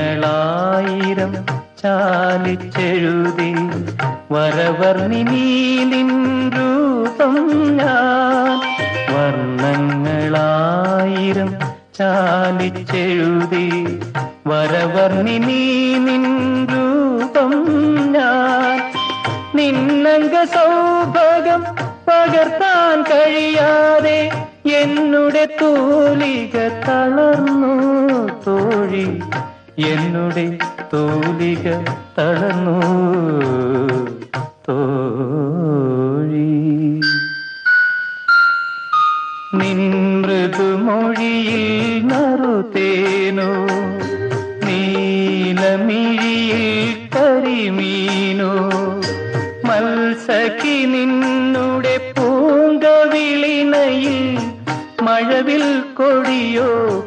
വർണങ്ങളായിരം ചാലിച്ചെഴുതി വരവർണിനീലിൻ രൂപം ഞാൻ വർണങ്ങളായിരം ചാലിച്ചെഴുതി വരവർണിനീലിൻ രൂപം ഞാൻ നിന്നംഗ സൗഭാഗം പകർത്താൻ കഴിയാതെ എന്നുടെ തൂലിക തളർന്നു തോഴി എന്നുടെ തോലിക തളർന്നു. തോഴി. നിൻ മൃദുമൊഴിയിൽ നറുതേനോ. നീലമിഴിയിൽ കരിമീനോ. മത്സഖി നിന്നുടെ പൂങ്കവിളിനയിൽ മഴവിൽ കൊടിയോ